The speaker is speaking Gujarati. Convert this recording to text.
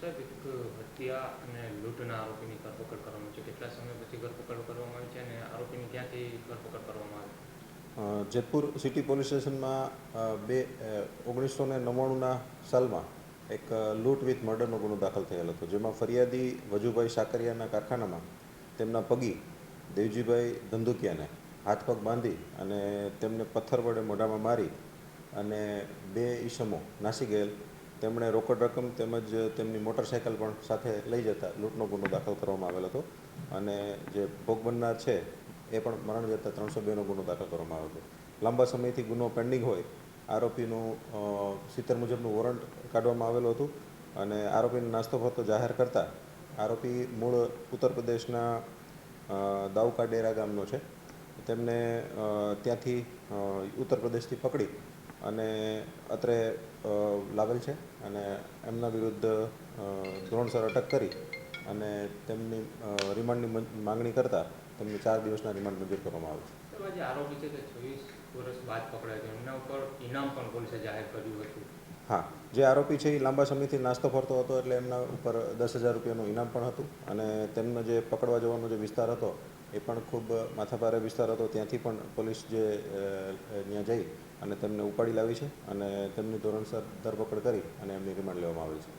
સાહેબ, એક હત્યા અને લૂંટના આરોપીની ધરપકડ કરવામાં છે. કેટલા સમય પછી ધરપકડ કરવામાં આવી છે અને આરોપીની ક્યાંથી ધરપકડ કરવામાં આવી? જેતપુર સિટી પોલીસ સ્ટેશનમાં બે ઓગણીસો ને નવ્વાણુંના સાલમાં એક લૂંટ વિથ મર્ડરનો ગુનો દાખલ થયેલ હતો. જેમાં ફરિયાદી વજુભાઈ સાકરિયાના કારખાનામાં તેમના પગી દેવજીભાઈ ધંધુકિયાને હાથ પગ બાંધી અને તેમને પથ્થર વડે મોઢામાં મારી અને બે ઈસમો નાસી ગયેલ તેમણે રોકડ રકમ તેમજ તેમની મોટરસાઇકલ પણ સાથે લઈ જતા લૂંટનો ગુનો દાખલ કરવામાં આવેલો હતો અને જે ભોગ બનનાર છે, એ પણ મરણ જતા ત્રણસો બેનો ગુનો દાખલ કરવામાં આવ્યો હતો. લાંબા સમયથી ગુનો પેન્ડિંગ હોય, આરોપીનું સિત્તેર મુજબનું વોરંટ કાઢવામાં આવેલું હતું અને આરોપીને નાસ્તો ફરતો જાહેર કરતા આરોપી મૂળ ઉત્તર પ્રદેશના દાઉકા ડેરા ગામનો છે. તેમને ત્યાંથી ઉત્તર પ્રદેશથી પકડી અને અત્રે લાગેલ છે અને એમના વિરુદ્ધ ધોરણસર અટક કરી અને તેમની રિમાન્ડની માંગણી કરતાં તેમને ચાર દિવસના રિમાન્ડ મંજૂર કરવામાં આવે છે. સાહેબ આ જે આરોપી છે તે છવ્વીસ વર્ષ બાદ પકડાય છે. એમના ઉપર ઇનામ પણ પોલીસે જાહેર કર્યું હતું. હા જે આરોપી છે એ લાંબા સમયથી નાસ્તો ફરતો હતો એટલે એમના ઉપર દસ હજાર રૂપિયાનું ઇનામ પણ હતું અને તેમનો જે પકડવા જવાનો જે વિસ્તાર હતો એ પણ ખૂબ માથાભારે વિસ્તાર હતો. ત્યાંથી પણ પોલીસ જે ત્યાં જઈ અને તેમને ઉપાડી લાવી છે અને તેમની ધોરણસર ધરપકડ કરી અને એમની રિમાન્ડ લેવામાં આવી છે.